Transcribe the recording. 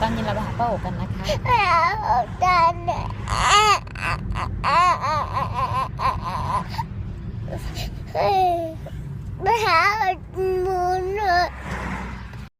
ตอนเย็นเราไปหาป้าโอกันนะคะไปหาอาจารย์ไปหาหมู